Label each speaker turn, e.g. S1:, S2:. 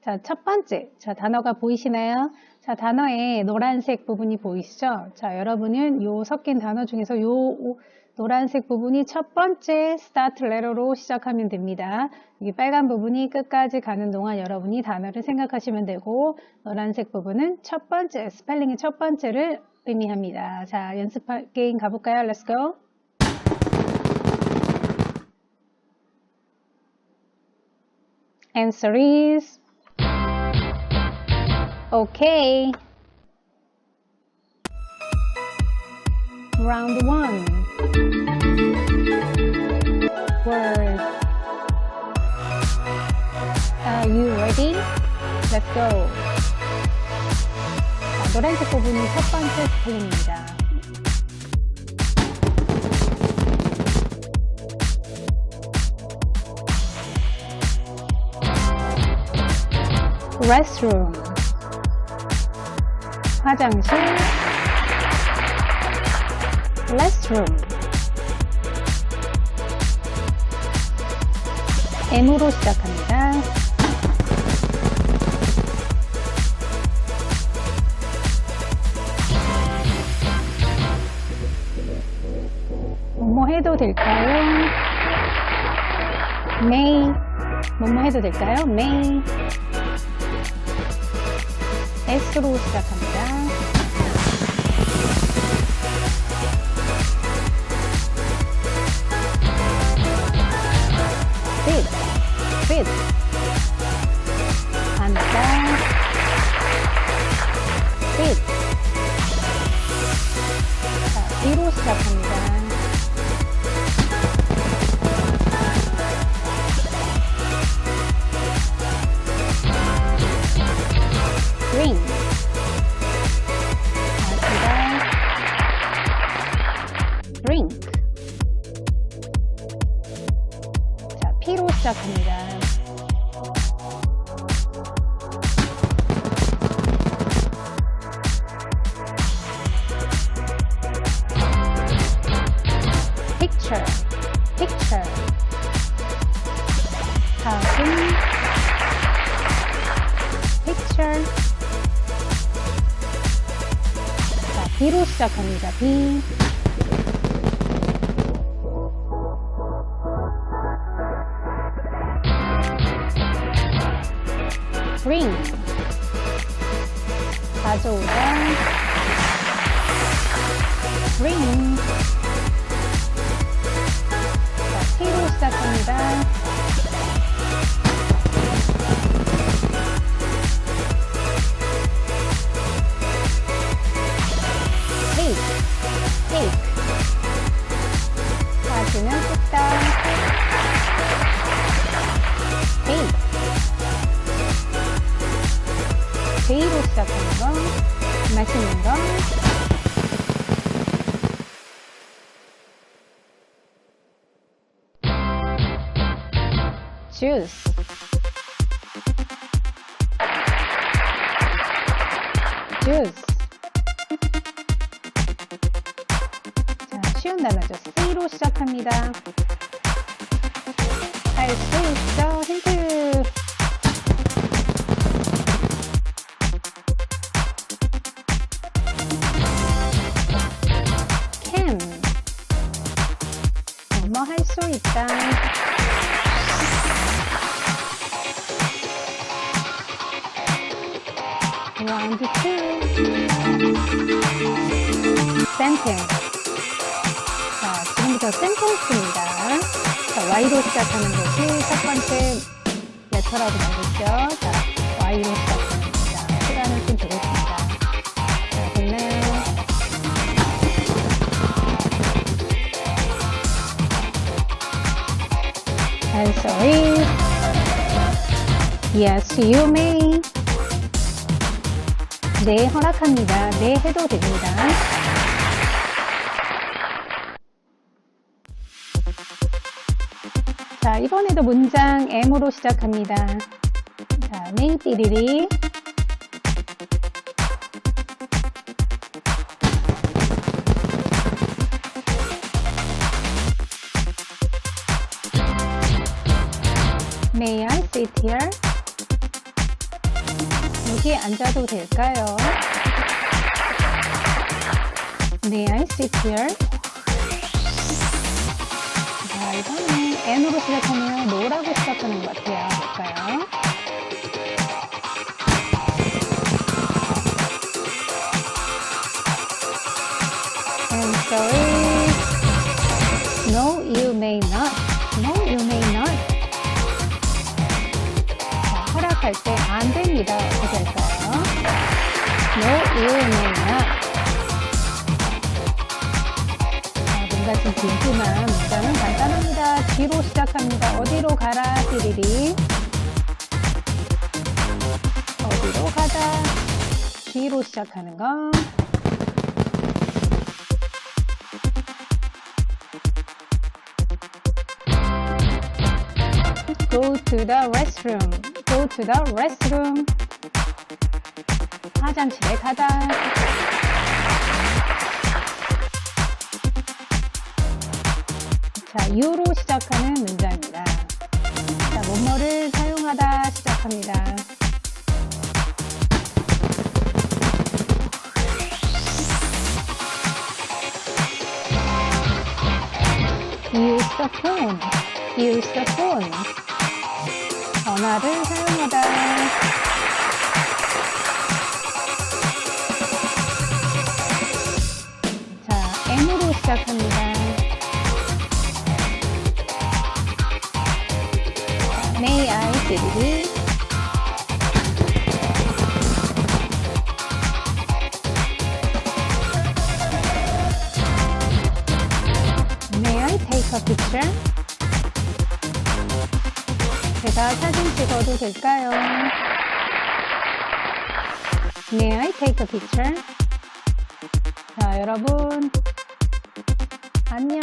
S1: 자, 첫 번째. 자, 단어가 보이시나요? 자, 단어에 노란색 부분이 보이시죠? 자, 여러분은 요 섞인 단어 중에서 요 오- 노란색 부분이 첫 번째 스타트 레터로 시작하면 됩니다. 여기 빨간 부분이 끝까지 가는 동안 여러분이 단어를 생각하시면 되고 노란색 부분은 첫 번째, 스펠링의 첫 번째를 의미합니다. 자, 연습 게임 가볼까요? Let's go. Answer okay. Round one. Word. Are you ready? Let's go. 자, 노란색 부분이 첫 번째 스펠링입니다. restroom 화장실 restroom M으로 시작합니다. 뭐뭐 해도 될까요? may 뭐뭐 해도 될까요? may S로 시작합니다. fit, fit. Green. 마시다. drink. 자, P로 시작합니다. picture, picture. 사진, picture. B로 시작합니다. B. bring. 가져오다. bring. Juice. juice. 자, 쉬운 단어죠. C로 시작합니다. 할 수 있어. 힌트. can. 뭐뭐 할 수 있다. 라운드 2. sentence. 자, 지금부터 sentence입니다. 자, Y로 시작하는 것이 첫 번째 레터라고 말했죠. 자, Y로 시작합니다. 시간을 좀 드렸습니다. 자, 됐나요? Answer is Yes, you may. 네, 허락합니다. 네, 해도 됩니다. 자, 이번에도 문장 M으로 시작합니다. 자, may 띠리리. May I sit here? 여기 앉아도 될까요? May I sit here? 자, 이번에 N으로 시작하면 노라고 시작하는 것 같아요. 볼까요? I'm. No, you may not. 할 때 안 됩니다. 어떻게 할까요? No, you may not. 자, 뭔가 좀 길지만 문장은 간단합니다. 뒤로 시작합니다. 어디로 가라, 띠리리. 어디로 가다. 뒤로 시작하는 거. Go to the restroom. Go to the restroom. 화장실에 가다. 자, you로 시작하는 문장입니다. 자, 뭐뭐를 사용하다 시작합니다. Use the phone. Use the phone. 전화를 사용하다. 자, M으로 시작합니다. May I 띠리리. 제가 사진 찍어도 될까요? May I take a picture? 자, 여러분. 안녕.